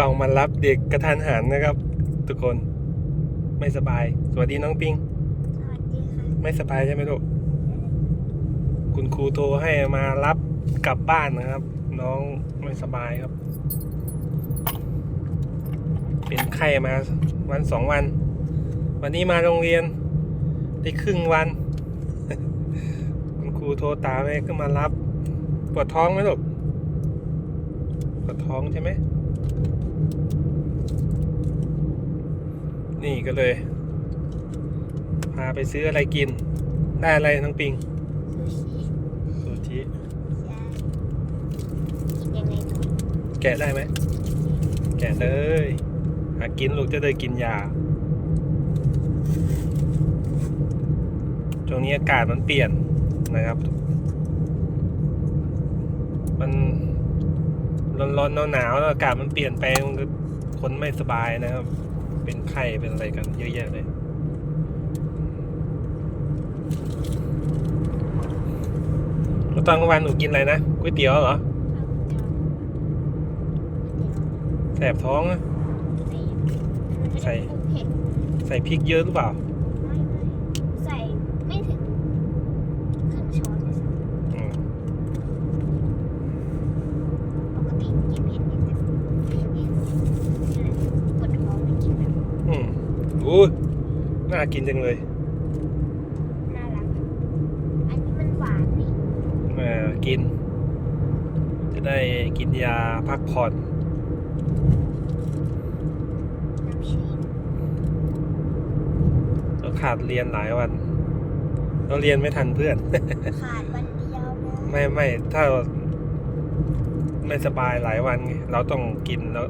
ต้องมารับเด็กกระทันหันนะครับ ทุกคนไม่สบาย สวัสดีน้องปิง สวัสดีค่ะไม่สบายใช่ไหมลูกคุณครูโทรให้มารับกลับบ้านนะครับ น้องไม่สบายครับ เป็นไข้มาวันสองวัน วันนี้มาโรงเรียนได้ครึ่งวัน คุณครูโทรตามให้ก็มารับ ปวดท้องไหมลูก ปวดท้องใช่ไหม นี่ก็เลย พาไปซื้ออะไรกิน ได้อะไรน้องปิงซูชิซูชิใช่กินยังไงถูกแกะได้ไหม แกะเลย หากินลูกจะได้กินยาช่วงนี้อากาศมันเปลี่ยนนะครับ มัน ร้อนๆหนาวๆแล้วอากาศมันเปลี่ยนแปลงมันก็คนไม่สบายนะครับ เป็นไข้เป็นอะไรกันเยอะแยะเลยแล้วตอนกลางวันหนูกินอะไรนะก๋วยเตี๋ยวเหรอแสบท้องอะใส่ ใส่เผ็ดใส่พริกเยอะหรือเปล่า ไม่ไม่ใส่ไม่ถึงครึ่งช้อนเลยซ้ อืมำปกติกินเผ็ดนิดนึงเผ็ดนิดนึงอะไรปวดท้องไม่กินแบบ อืม อู้น่ากินจังเลยน่ารัก อันนี้มันหวานนี่เออกิน จะได้กินยาพักผ่อนน้ำชีสเราขาดเรียนหลายวัน เราเรียนไม่ทันเพื่อน ขาดวันเดียวนะไม่ไม่ถ้าไม่สบายหลายวันไงเราต้องกินแล้ว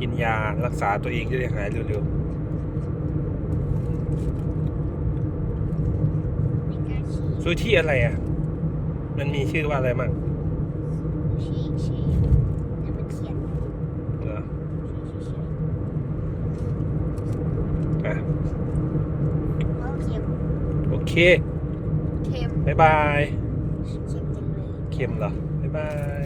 กินยารักษาตัวเองจะได้หายเร็วไม่กล้าชี้ ๆ ซูชิอะไรอะ มันมีชื่อว่าอะไรมั่งชี้ชี้แต่มันเขียนอยู่เหรอชี้ชี้อะเพราะเค็มโอเคเค็มบ๊ายบายเค็มจังเลย เค็มเหรอบ๊ายบาย